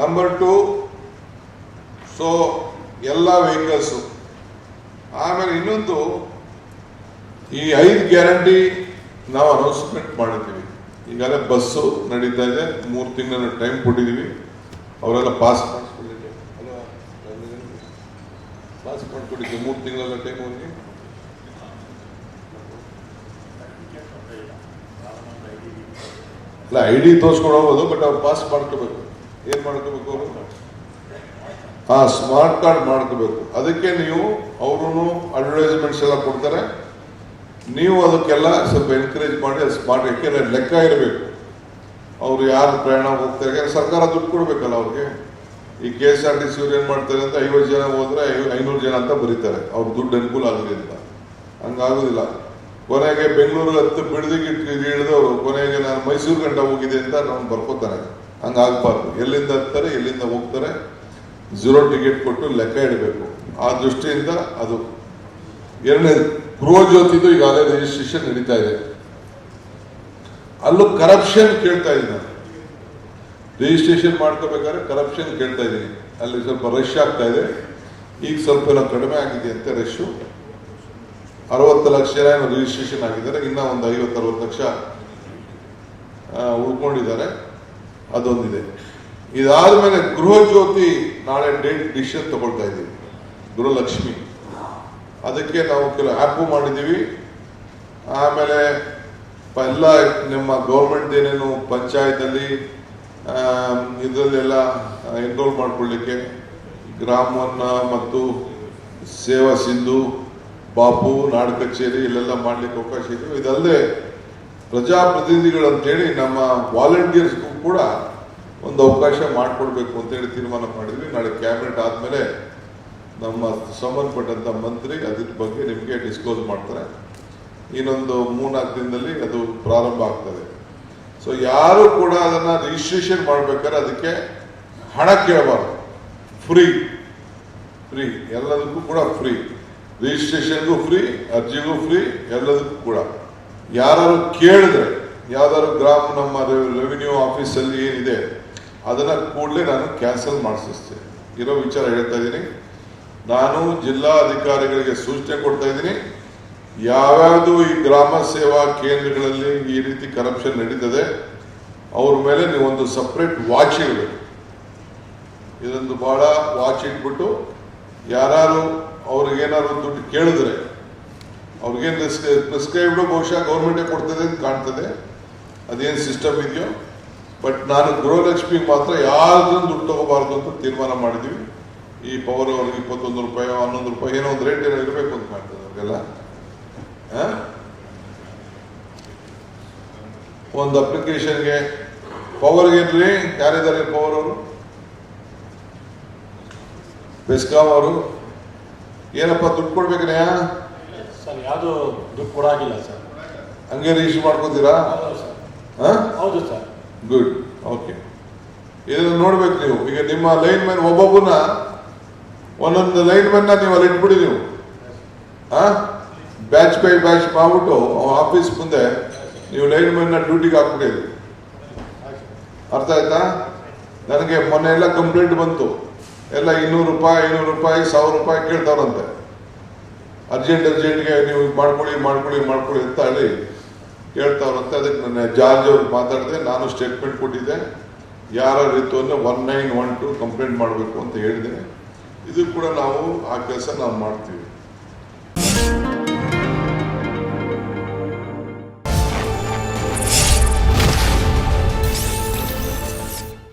Number two so ಎಲ್ಲ vehicles ಆಮೇಲೆ ಇನ್ನೊಂದು, ಈ ಐದು ಗ್ಯಾರಂಟಿ ನಾವು ಅನೌನ್ಸ್ಮೆಂಟ್ ಮಾಡಿದ್ದೀವಿ. ಈಗಾಗಲೇ ಬಸ್ಸು ನಡೀತಾ ಇದೆ. ಮೂರು ತಿಂಗಳ ಟೈಮ್ ಕೊಟ್ಟಿದ್ದೀವಿ. ಅವರೆಲ್ಲ ಪಾಸ್ ಮಾಡಿಸ್ಕೊಂಡಿದ್ದೆ ಪಾಸ್ ಮಾಡ್ಕೊಟ್ಟಿದ್ದೀವಿ ಮೂರು ತಿಂಗಳ ಟೈಮ್ ಹೋಗಿ ಅಲ್ಲ ಐ ಡಿ ತೋರಿಸ್ಕೊಂಡು ಹೋಗೋದು ಬಟ್ ಅವ್ರು ಪಾಸ್ ಮಾಡ್ಕೋಬೇಕು. ಏನ್ ಮಾಡ್ಕೋಬೇಕು ಅವರು? ಆ ಸ್ಮಾರ್ಟ್ ಕಾರ್ಡ್ ಮಾಡ್ಕೋಬೇಕು. ಅದಕ್ಕೆ ನೀವು ಅವರು ಅಡ್ವರ್ಟೈಸ್ಮೆಂಟ್ಸ್ ಎಲ್ಲ ಕೊಡ್ತಾರೆ. ನೀವು ಅದಕ್ಕೆಲ್ಲ ಸ್ವಲ್ಪ ಎನ್ಕರೇಜ್ ಮಾಡಿ, ಅದು ಸ್ಮಾರ್ಟ್ ಯಾಕೆಂದ್ರೆ ಲೆಕ್ಕ ಇರಬೇಕು. ಅವರು ಯಾರು ಪ್ರಯಾಣ ಹೋಗ್ತಾರೆ, ಯಾಕಂದ್ರೆ ಸರ್ಕಾರ ದುಡ್ಡು ಕೊಡ್ಬೇಕಲ್ಲ ಅವ್ರಿಗೆ. ಈ K S R T C ಅವ್ರು ಏನ್ ಮಾಡ್ತಾರೆ ಅಂತ ಐವತ್ತು ಜನ ಹೋದ್ರೆ ಐನೂರು ಜನ ಅಂತ ಬರೀತಾರೆ. ಅವ್ರ ದುಡ್ಡು ಅನುಕೂಲ ಅಂತ ಹಂಗಾಗೋದಿಲ್ಲ. ಕೊನೆಗೆ ಬೆಂಗಳೂರು ಹತ್ತು ಬಿಡದಿಗೆ ಇಳಿದವರು ಕೊನೆಗೆ ನಾನು ಮೈಸೂರು ಗಂಟ ಹೋಗಿದೆ ಅಂತ ನಾನು ಬರ್ಕೋತಾನೆ. ಹಂಗಾಗ್ಬಾರ್ದು. ಎಲ್ಲಿಂದ ಹತ್ತಾರೆ ಎಲ್ಲಿಂದ ಹೋಗ್ತಾರೆ? ಝೀರೋ ಟಿಕೆಟ್ ಕೊಟ್ಟು ಲೆಕ್ಕ ಇಡಬೇಕು. ಆ ದೃಷ್ಟಿಯಿಂದ ಅದು. ಎರಡನೇ ಗೃಹ ಜ್ಯೋತಿದು ಈಗಾಗಲೇ ರಿಜಿಸ್ಟ್ರೇಷನ್ ನಡೀತಾ ಇದೆ. ಅಲ್ಲೂ ಕರಪ್ಷನ್ ಕೇಳ್ತಾ ಇದ್ದೀನಿ ನಾನು. ರಿಜಿಸ್ಟ್ರೇಷನ್ ಮಾಡ್ಕೋಬೇಕಾದ್ರೆ ಕರಪ್ಷನ್ ಕೇಳ್ತಾ ಇದ್ದೀನಿ. ಅಲ್ಲಿ ಸ್ವಲ್ಪ ರಶ್ ಆಗ್ತಾ ಇದೆ. ಈಗ ಸ್ವಲ್ಪ ಏನೋ ಕಡಿಮೆ ಆಗಿದೆ ಅಂತ ರಶ್ಶು ಅರವತ್ತು ಲಕ್ಷ ಏನೋ ರಿಜಿಸ್ಟ್ರೇಷನ್ ಆಗಿದ್ದಾರೆ. ಇನ್ನೂ ಒಂದು ಐವತ್ತು, ಅರವತ್ತು ಲಕ್ಷ ಉಳ್ಕೊಂಡಿದ್ದಾರೆ. ಅದೊಂದಿದೆ. ಇದಾದ್ಮೇಲೆ ಗೃಹ ಜ್ಯೋತಿ ನಾಳೆ ಡೇಟ್ ಡಿಸಿಷನ್ ತಗೊಳ್ತಾ ಇದ್ದೀವಿ. ಗೃಹಲಕ್ಷ್ಮಿ. ಅದಕ್ಕೆ ನಾವು ಕೆಲವು ಆ್ಯಪು ಮಾಡಿದ್ದೀವಿ. ಆಮೇಲೆ ಎಲ್ಲ ನಿಮ್ಮ ಗೌರ್ಮೆಂಟ್ ಏನೇನು ಪಂಚಾಯತಲ್ಲಿ ಇದರಲ್ಲೆಲ್ಲ ಎನ್ರೋಲ್ ಮಾಡ್ಕೊಳ್ಳಿಕ್ಕೆ ಗ್ರಾಮವನ್ನ ಮತ್ತು ಸೇವಾ ಸಿಂಧು, ಬಾಪು, ನಾಡ ಕಚೇರಿ ಇಲ್ಲೆಲ್ಲ ಮಾಡ್ಲಿಕ್ಕೆ ಅವಕಾಶ ಇದೆ. ಇದಲ್ಲದೆ ಪ್ರಜಾಪ್ರತಿನಿಧಿಗಳು ಅಂತೇಳಿ ನಮ್ಮ ವಾಲಂಟಿಯರ್ಸ್ಗೂ ಕೂಡ ಒಂದು ಅವಕಾಶ ಮಾಡಿಕೊಡ್ಬೇಕು ಅಂತೇಳಿ ತೀರ್ಮಾನ ಮಾಡಿದ್ವಿ. ನಾಳೆ ಕ್ಯಾಬಿನೆಟ್ ಆದಮೇಲೆ ನಮ್ಮ ಸಂಬಂಧಪಟ್ಟಂತ ಮಂತ್ರಿ ಅದ್ರ ಬಗ್ಗೆ ನಿಮಗೆ ಡಿಸ್ಕ್ಲೋಸ್ ಮಾಡ್ತಾರೆ. ಇನ್ನೊಂದು ಮೂರ್ನಾಲ್ಕು ದಿನದಲ್ಲಿ ಅದು ಪ್ರಾರಂಭ ಆಗ್ತದೆ. ಸೊ ಯಾರು ಕೂಡ ಅದನ್ನ ರಿಜಿಸ್ಟ್ರೇಷನ್ ಮಾಡ್ಬೇಕಾದ್ರೆ ಅದಕ್ಕೆ ಹಣ ಕೇಳಬಾರ್ದು. ಫ್ರೀ ಫ್ರೀ ಎಲ್ಲದಕ್ಕೂ ಕೂಡ ಫ್ರೀ ರಿಜಿಸ್ಟ್ರೇಷನ್ಗೂ ಫ್ರೀ ಅರ್ಜಿಗೂ ಫ್ರೀ ಎಲ್ಲದಕ್ಕೂ ಕೂಡ. ಯಾರು ಕೇಳಿದ್ರೆ ಯಾವ್ದಾದ್ರು ಗ್ರಾಮ ನಮ್ಮ ರೆವಿನ್ಯೂ ಆಫೀಸಲ್ಲಿ ಏನಿದೆ, ಅದನ್ನ ಕೂಡಲೇ ನಾನು ಕ್ಯಾನ್ಸಲ್ ಮಾಡಿಸ್ತೇನೆ ಇರೋ ವಿಚಾರ ಹೇಳ್ತಾ ಇದ್ದೀನಿ. ನಾನು ಜಿಲ್ಲಾ ಅಧಿಕಾರಿಗಳಿಗೆ ಸೂಚನೆ ಕೊಡ್ತಾ ಇದ್ದೀನಿ. ಯಾವ್ಯಾವುದು ಈ ಗ್ರಾಮ ಸೇವಾ ಕೇಂದ್ರಗಳಲ್ಲಿ ಈ ರೀತಿ ಕರಪ್ಷನ್ ನಡೀತದೆ, ಅವ್ರ ಮೇಲೆ ನೀವು ಒಂದು ಸಪ್ರೇಟ್ ವಾಚ್ ಇರಬೇಕು ಇದೊಂದು ಬಹಳ ವಾಚ್ ಇಟ್ಬಿಟ್ಟು ಯಾರು ಅವ್ರಿಗೇನಾದ್ರು ದುಡ್ಡು ಕೇಳಿದ್ರೆ, ಅವ್ರಿಗೇನು ಪ್ರಿಸ್ಕ್ರೈಬ್ಡ್ ಬಹುಶಃ ಗೌರ್ಮೆಂಟೇ ಕೊಡ್ತದೆ ಅಂತ ಕಾಣ್ತದೆ. ಅದೇನು ಸಿಸ್ಟಮ್ ಇದೆಯೋ? ಬಟ್ ನಾನು ಗೃಹಲಕ್ಷ್ಮಿ ಮಾತ್ರ ಯಾರ್ದು ದುಡ್ಡು ತಗೋಬಾರ್ದು ಅಂತ ತೀರ್ಮಾನ ಮಾಡಿದ್ವಿ. ಈ ಪವರ್ ಅವ್ರಿಗೆ ಇಪ್ಪತ್ತೊಂದು ರೂಪಾಯಿ ಹನ್ನೊಂದು ರೂಪಾಯಿ ಏನೋ ಒಂದು ರೇಟ್ ಏನೋ ಇರಬೇಕು ಅಂತ ಮಾಡ್ತದೆ ಅವ್ರಿಗೆಲ್ಲ? ಒಂದು ಅಪ್ಲಿಕೇಶನ್ಗೆ ಪವರ್ಗೆ ಏನ್ರಿ? ಯಾರಿದ್ದಾರೆ ಪವರ್ ಅವರು? ಬೆಸ್ಕಾಂ ಅವರು? ಏನಪ್ಪ ದುಡ್ಡು ಕೊಡ್ಬೇಕನೇ ಸರ್ ಯಾವುದು ದುಡ್ಡು ಕೊಡಾಗಿಲ್ಲ ಸರ್. ಹಂಗೆ ರಿಜಿಸ್ಟರ್ ಮಾಡ್ಕೋತೀರಾ? ಹೌದು ಸರ್ ಹಾ? ಹೌದು ಸರ್. ಗುಡ್ ಓಕೆ ಇದನ್ನು ನೋಡ್ಬೇಕು ನೀವು. ಈಗ ನಿಮ್ಮ ಲೈನ್ ಮ್ಯಾನ್ ಒಬ್ಬೊಬ್ಬನ ಒಂದೊಂದು ಲೈನ್ ಮ್ಯಾನ್ ನೀವು ಅಲ್ಲಿ ಇಟ್ಬಿಡಿ ನೀವು. ಬ್ಯಾಚ್ ಬೈ ಬ್ಯಾಚ್ ಮಾಡ್ಬಿಟ್ಟು ಆಫೀಸ್ ಮುಂದೆ ನೀವು ಲೈನ್ ಮ್ಯಾನ್ ಡ್ಯೂಟಿಗೆ ಹಾಕ್ಬಿಡಿ ಅರ್ಥ ಆಯ್ತಾ? ನನಗೆ ಮೊನ್ನೆ ಎಲ್ಲ ಕಂಪ್ಲೇಂಟ್ ಬಂತು. ಎಲ್ಲ ಇನ್ನೂರು ರೂಪಾಯಿ ಐನೂರು ರೂಪಾಯಿ ಸಾವಿರ ರೂಪಾಯಿ ಕೇಳ್ತಾವ್ರಂತೆ. ಅರ್ಜೆಂಟ್ ಅರ್ಜೆಂಟ್ಗೆ ನೀವು ಮಾಡ್ಕೊಳ್ಳಿ ಮಾಡ್ಕೊಳ್ಳಿ ಮಾಡ್ಕೊಳ್ಳಿ ಅಂತ ಹೇಳಿ ಹೇಳ್ತಾವ್ರಂತೆ ಅದಕ್ಕೆ ನನ್ನ ಜಾರ್ಜ್ ಅವ್ರಿಗೆ ಮಾತಾಡಿದೆ ನಾನು ಸ್ಟೇಟ್ಮೆಂಟ್ ಕೊಟ್ಟಿದ್ದೆ. ಯಾರ ಇತ್ತು ಅಂದರೆ one nine one two complaint ಮಾಡಬೇಕು ಅಂತ ಹೇಳಿದೆ. ಇದು ಕೂಡ ನಾವು ಆ ಕೆಲಸ ನಾವು ಮಾಡ್ತೀವಿ.